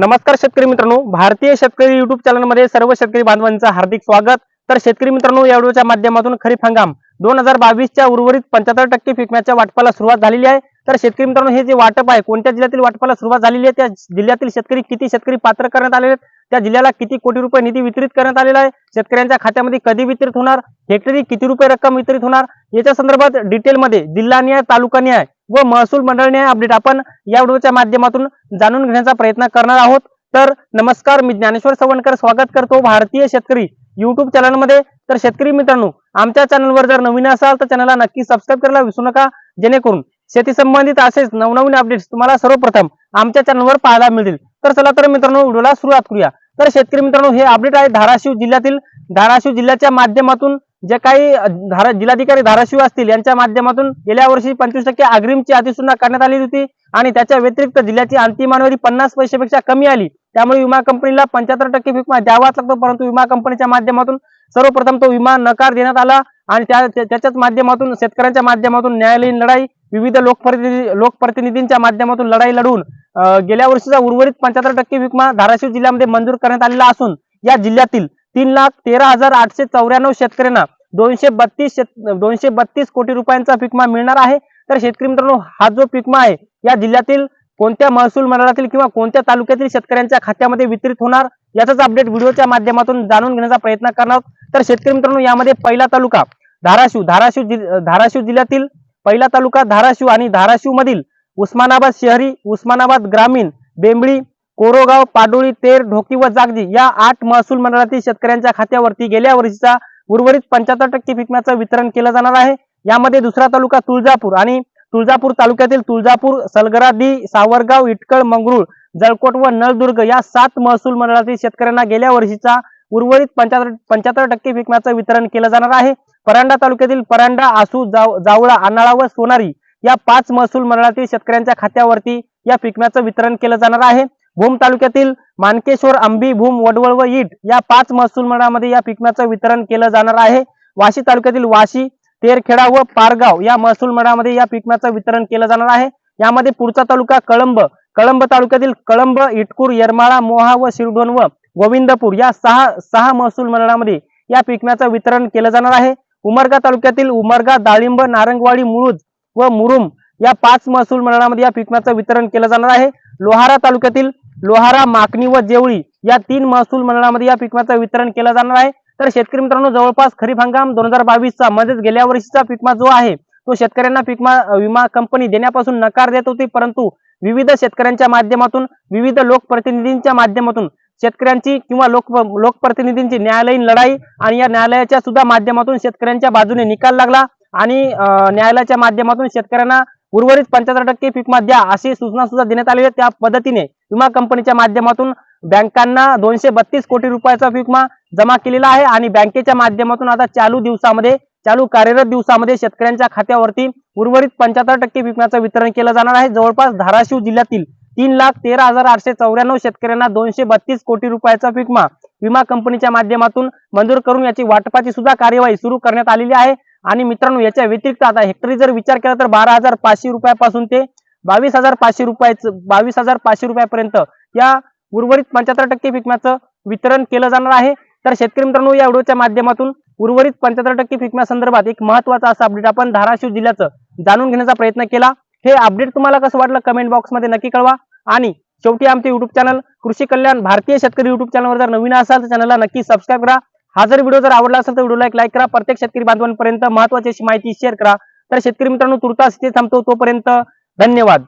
नमस्कार शेतकरी मित्रांनो भारतीय शेतकरी युट्यूब चॅनलमध्ये सर्व शेतकरी बांधवांचं हार्दिक स्वागत. तर शेतकरी मित्रांनो या व्हिडिओच्या माध्यमातून खरीप हंगाम दोन हजार बावीसच्या उर्वरित पंच्याहत्तर टक्के पिकण्याच्या वाटपाला सुरुवात झालेली आहे. तर शेतकरी मित्रांनो हे जे वाटप आहे कोणत्या जिल्ह्यातील वाटपाला सुरुवात झालेली आहे? त्या जिल्ह्यातील शेतकरी किती शेतकरी पात्र करण्यात आलेले आहेत? त्या जिल्ह्याला किती कोटी रुपये निधी वितरित करण्यात आलेला आहे? शेतकऱ्यांच्या खात्यामध्ये कधी वितरित होणार? हेक्टरी किती रुपये रक्कम वितरित होणार? याच्या संदर्भात डिटेलमध्ये जिल्हा न्याय तालुका न्याय व महसूल मंडळने अपडेट आपण या व्हिडिओच्या माध्यमातून जाणून घेण्याचा प्रयत्न करणार आहोत. तर नमस्कार मी ज्ञानेश्वर सवणकर. स्वागत करतो भारतीय शेतकरी युट्यूब चॅनलमध्ये तर शेतकरी मित्रांनो आमच्या चॅनलवर जर नवीन असाल तर चॅनलला नक्की सबस्क्राईब करायला विसरू नका. जेणेकरून शेती संबंधित असेच नवनवीन अपडेट्स तुम्हाला सर्वप्रथम आमच्या चॅनलवर पाहायला मिळतील. तर चला तर मित्रांनो व्हिडिओला सुरुवात करूया. तर शेतकरी मित्रांनो हे अपडेट आहे धाराशिव जिल्ह्यातील. धाराशिव जिल्ह्याच्या माध्यमातून जे काही धारा जिल्हाधिकारी धाराशिव असतील यांच्या माध्यमातून गेल्या वर्षी पंचवीस टक्के अग्रिमची अधिसूचना करण्यात आली होती आणि त्याच्या व्यतिरिक्त जिल्ह्याची अंतिमानवरी पन्नास पैशापेक्षा कमी आली. त्यामुळे विमा कंपनीला पंच्याहत्तर टक्के विमा द्यावाच लागतो परंतु विमा कंपनीच्या माध्यमातून सर्वप्रथम तो विमा नकार देण्यात आला आणि त्या त्याच्याच माध्यमातून शेतकऱ्यांच्या माध्यमातून न्यायालयीन लढाई विविध लोकप्रतिनिधी लोकप्रतिनिधींच्या माध्यमातून लढाई लढून गेल्या वर्षीचा उर्वरित पंच्याहत्तर टक्के विमा धाराशिव जिल्ह्यामध्ये मंजूर करण्यात आलेला असून या जिल्ह्यातील तीन लाख तेरा हजार आठशे चौऱ्याण्णव शेतकऱ्यांना दोनशे बत्तीस शेत दोनशे बत्तीस कोटी रुपयांचा पिकमा मिळणार आहे. तर शेतकरी मित्रांनो हा जो पिकमा आहे या जिल्ह्यातील कोणत्या महसूल मंडळातील किंवा कोणत्या तालुक्यातील शेतकऱ्यांच्या खात्यामध्ये वितरित होणार याचाच अपडेट व्हिडिओच्या माध्यमातून जाणून घेण्याचा प्रयत्न करणार तर शेतकरी मित्रांनो यामध्ये पहिला तालुका धाराशिव. धाराशिव धाराशिव जिल्ह्यातील पहिला तालुका धाराशिव आणि धाराशिव मधील उस्मानाबाद शहरी उस्मानाबाद ग्रामीण बेंबळी कोरोगाव पाडोळी तेर ढोकी व जागजी या आठ महसूल मंडळातील शेतकऱ्यांच्या खात्यावरती गेल्या वर्षीचा उर्वरित पंच्याहत्तर टक्के पिकण्याचं वितरण केलं जाणार आहे. यामध्ये दुसरा तालुका तुळजापूर आणि तुळजापूर तालुक्यातील तुळजापूर सलगरादी सावरगाव इटकळ मंगरुळ जळकोट व नळदुर्ग या सात महसूल मंडळातील शेतकऱ्यांना गेल्या वर्षीचा उर्वरित पंच्याहत्तर पंच्याहत्तर टक्के पिकण्याचं वितरण केलं जाणार आहे. परांडा तालुक्यातील परांडा आसू जाव- जावळा आनाळा व सोनारी या पाच महसूल मंडळातील शेतकऱ्यांच्या खात्यावरती या पिकण्याचं वितरण केलं जाणार आहे. भूम तालुक्यातील मानकेश्वर आंबी भूम वडवळ व ईट या पाच महसूल मंडळामध्ये या पिकण्याचं वितरण केलं जाणार आहे. वाशी तालुक्यातील वाशी तेरखेडा व पारगाव या महसूल मंडळामध्ये या पिकण्याचं वितरण केलं जाणार आहे. यामध्ये पुढचा तालुका कळंब कळंब तालुक्यातील कळंब इटकूर येरमाळा मोहा व शिरडोन व गोविंदपूर या सहा सहा महसूल मंडळामध्ये या पिकण्याचं वितरण केलं जाणार आहे. उमरगा तालुक्यातील उमरगा डाळिंब नारंगवाडी मुळूज व मुरुम या पाच महसूल मंडळामध्ये या पिकण्याचं वितरण केलं जाणार आहे. लोहारा तालुक्यातील लोहारा माकणी व जेवळी या तीन महसूल मंडळामध्ये या पिकमाचं वितरण केलं जाणार आहे. तर शेतकरी मित्रांनो जवळपास खरीप हंगाम दोन हजार बावीसचा म्हणजेच गेल्या वर्षीचा पिकमा जो आहे तो शेतकऱ्यांना पिकमा विमा कंपनी देण्यापासून नकार देत होती. परंतु विविध शेतकऱ्यांच्या माध्यमातून विविध लोकप्रतिनिधींच्या माध्यमातून शेतकऱ्यांची किंवा लोक लोकप्रतिनिधींची न्यायालयीन लढाई आणि या न्यायालयाच्या सुद्धा माध्यमातून शेतकऱ्यांच्या बाजूने निकाल लागला आणि न्यायालयाच्या माध्यमातून शेतकऱ्यांना उर्वरित पंच्याहत्तर टक्के पीक द्या अशी सूचना सुद्धा देण्यात आली आहे. त्या पद्धतीने विमा कंपनीच्या माध्यमातून बँकांना दोनशे बत्तीस कोटी रुपयाचा विमा जमा केलेला आहे आणि बँकेच्या माध्यमातून आता चालू दिवसामध्ये चालू कार्यरत दिवसामध्ये शेतकऱ्यांच्या खात्यावरती उर्वरित पंच्याहत्तर टक्के विम्याचं वितरण केलं जाणार आहे. जवळपास धाराशिव जिल्ह्यातील तीन लाख तेरा हजार आठशे चौऱ्याण्णव शेतकऱ्यांना दोनशे बत्तीस कोटी रुपयाचा विमा विमा कंपनीच्या माध्यमातून मंजूर करून याची वाटपाची सुद्धा कार्यवाही सुरू करण्यात आलेली आहे. आणि मित्रांनो याच्या व्यतिरिक्त आता हेक्टरी जर विचार केला तर बारा हजार पाचशे रुपयापासून ते बावीस हजार पाचशे रुपयाचं बावीस हजार पाचशे रुपयापर्यंत या उर्वरित पंच्याहत्तर टक्के पिकम्याचं वितरण केलं जाणार आहे. तर शेतकरी मित्रांनो या व्हिडिओच्या माध्यमातून उर्वरित पंच्याहत्तर टक्के पिकम्या संदर्भात एक महत्त्वाचा असं अपडेट आपण धाराशिव जिल्ह्याचं जाणून घेण्याचा प्रयत्न केला. हे अपडेट तुम्हाला कसं वाटलं कमेंट बॉक्समध्ये नक्की कळवा. आणि शेवटी आमचे युट्यूब चॅनल कृषी कल्याण भारतीय शेतकरी युट्यूब चॅनलवर जर नवीन असाल तर चॅनलला नक्की सबस्क्राईब करा. हा जर व्हिडिओ जर आवडला असेल तर व्हिडिओला एक लाईक करा. प्रत्येक शेतकरी बांधवांपर्यंत महत्वाची अशी माहिती शेअर करा. तर शेतकरी मित्रांनो तुर्तास इथे थांबतो. तोपर्यंत धन्यवाद.